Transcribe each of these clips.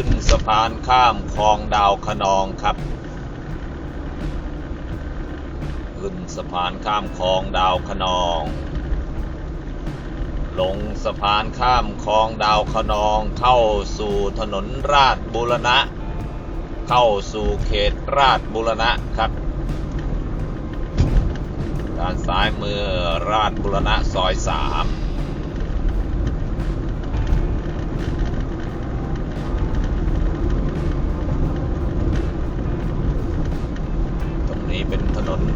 ขึ้นสะพานข้ามคลองดาวคะนองครับ ขึ้นสะพานข้ามคลองดาวคะนอง ลงสะพานข้ามคลองดาวคะนองเข้าสู่ถนนราชบุรณะ เข้าสู่เขตราชบุรณะครับด้านซ้ายมือราชบุรณะซอยสาม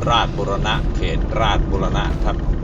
ราชบุรณะ เขตราชบุรณะครับ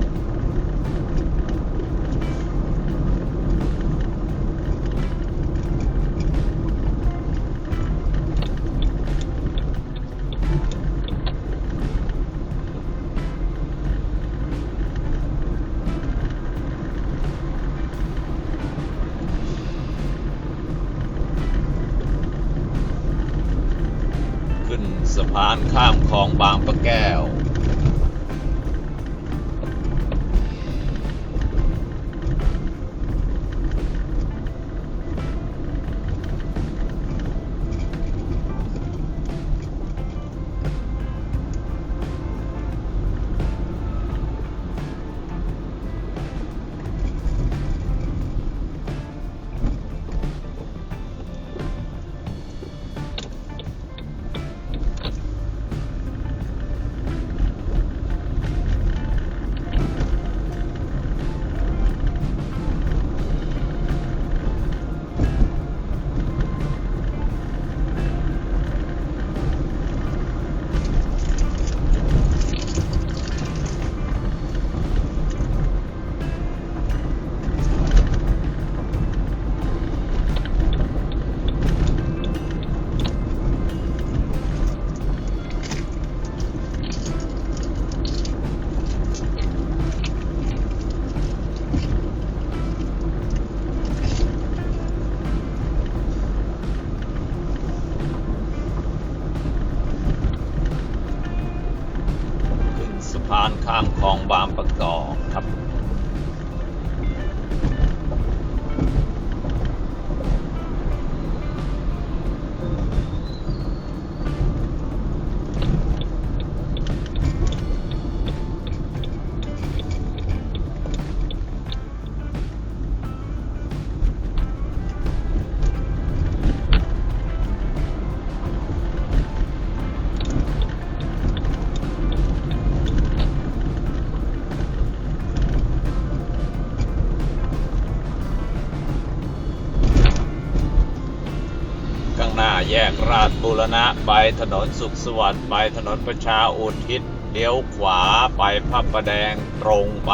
ราชบุรณะไปถนนสุขสวัสดิ์ไปถนนประชาอุทิศเลี้ยวขวาไปพระประแดงตรงไป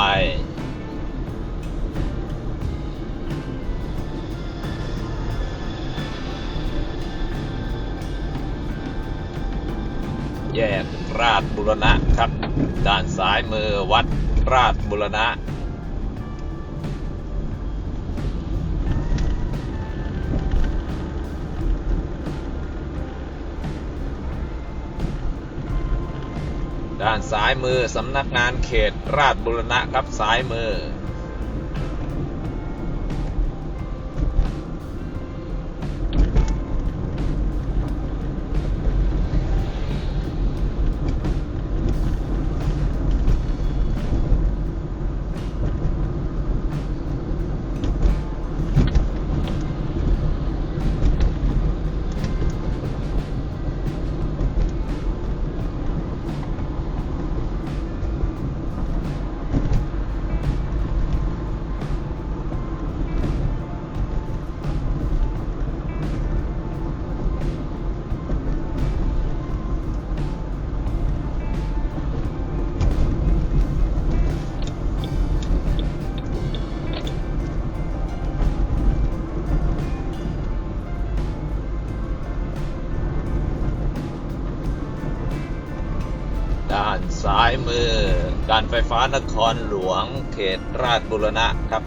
แยกราชบุรณะครับ ด้านซ้ายมือวัดราชบุรณะ ด้านซ้ายมือสำนักงานเขตราชบุรณะครับซ้ายมือ อการไฟฟ้านครหลวงเขตราชบุรณะครับ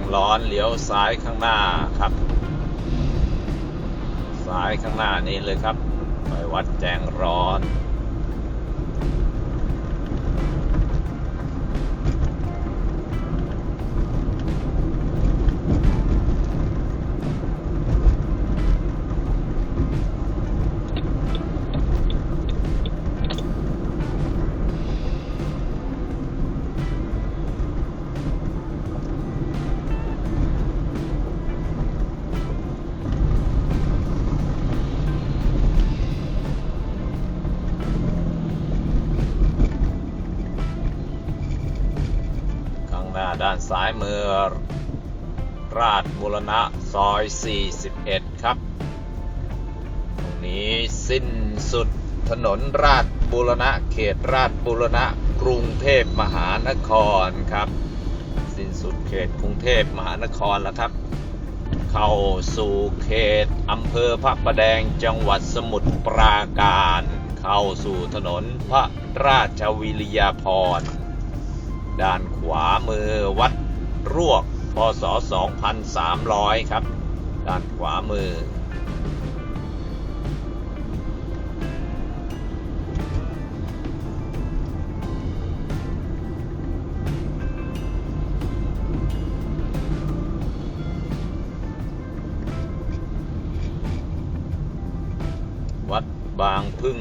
งร้อนเลี้ยวซ้ายข้างหน้าครับ ซ้ายข้างหน้านี้เลยครับ ไปวัดแจงร้อน ด้านซ้ายมือ ราชบุรณะซอย 41 ครับ ตรงนี้สิ้นสุดถนนราชบุรณะเขตราชบุรณะกรุงเทพมหานครครับ สิ้นสุดเขตกรุงเทพมหานครแล้วครับ เข้าสู่เขตอำเภอพระประแดงจังหวัดสมุทรปราการ เข้าสู่ถนนพระราชวิริยาภรณ์ด้าน ขวามือวัดรวกพศ 2300 ครับ ด้านขวามือ วัดบางพึ่ง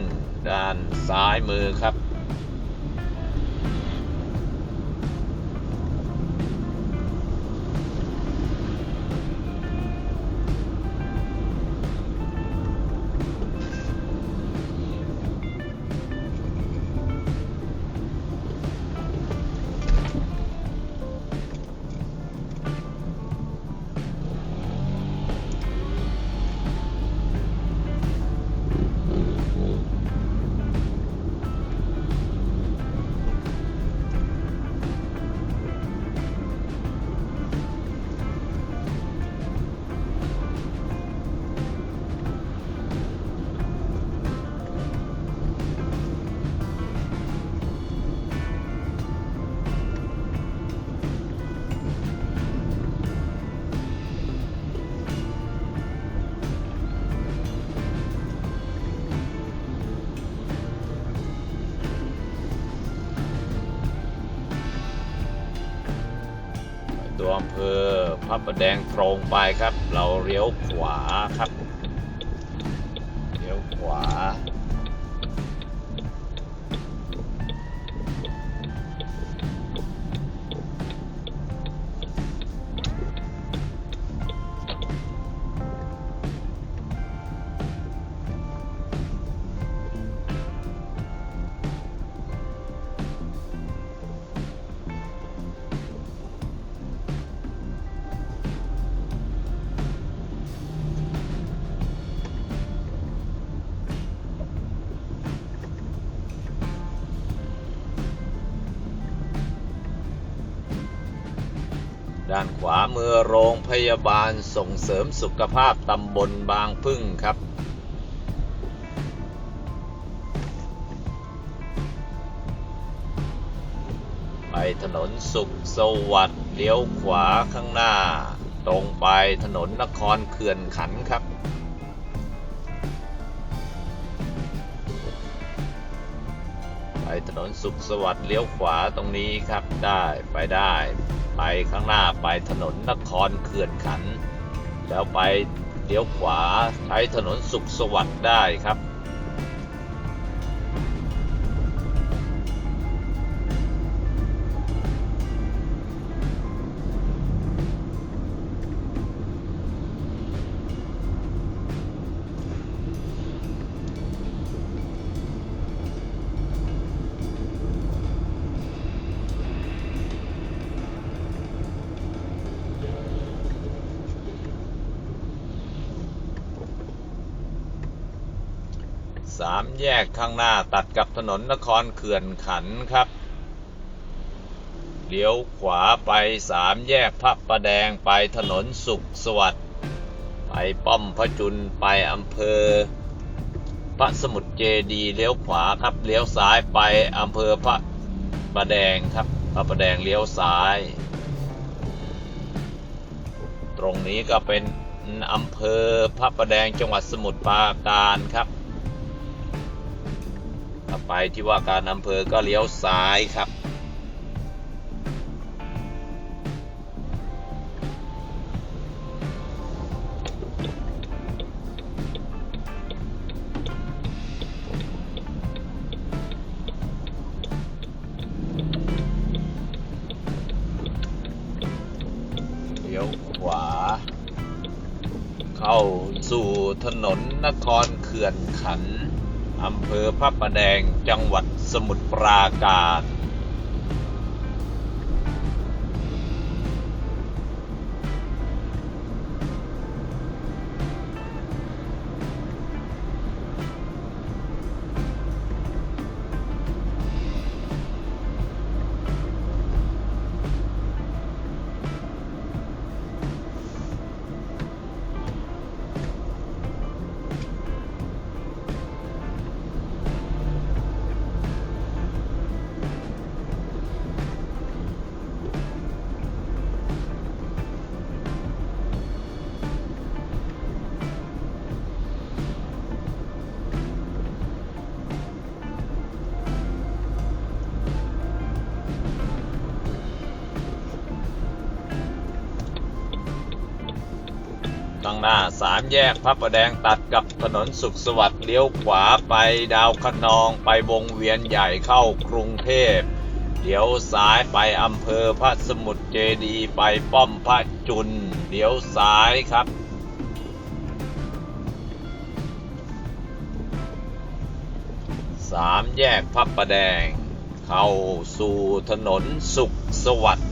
ด้านซ้ายมือครับ อำเภอพระประแดงตรงไปครับ เราเลี้ยวขวาครับ เลี้ยวขวา ด้านขวามือโรงพยาบาลส่งเสริมสุขภาพตำบลบางพึ่งครับ ไปถนนสุขสวัสดิ์เลี้ยวขวาข้างหน้า ตรงไปถนนนครเขื่อนขันครับไปถนนสุขสวัสดิ์เลี้ยวขวาตรงนี้ครับได้ไปได้ ไปข้างหน้าไปถนนนครเขื่อนขัน แล้วไปเลี้ยวขวาใช้ถนนสุขสวัสดิ์ได้ครับ สามแยกข้างหน้าตัดกับถนนนครเขื่อนขันครับ เลี้ยวขวาไปสามแยกพระประแดงไปถนนสุขสวัสดิ์ไปป้อมพระจุลไปอำเภอ พระสมุทรเจดีเลี้ยวขวาครับเลี้ยวซ้ายไปอำเภอพระประแดงครับ พระประแดงเลี้ยวซ้าย ตรงนี้ก็เป็นอำเภอพระประแดงจังหวัดสมุทรปราการครับ ไปที่ว่าการอำเภอก็เลี้ยวซ้ายครับ เลี้ยวขวา เข้าสู่ถนนนครเขื่อนขันธ์ อำเภอพระประแดงจังหวัดสมุทรปราการ หน้าสามแยกพระประแดงตัดกับถนนสุขสวัสดิ์เลี้ยวขวาไปดาวคะนองไปวงเวียนใหญ่เข้ากรุงเทพเดี๋ยวซ้ายไปอำเภอพระสมุทรเจดีไปป้อมพระจุลเดี๋ยวซ้ายครับสามแยกพระประแดง เข้าสู่ถนนสุขสวัสดิ์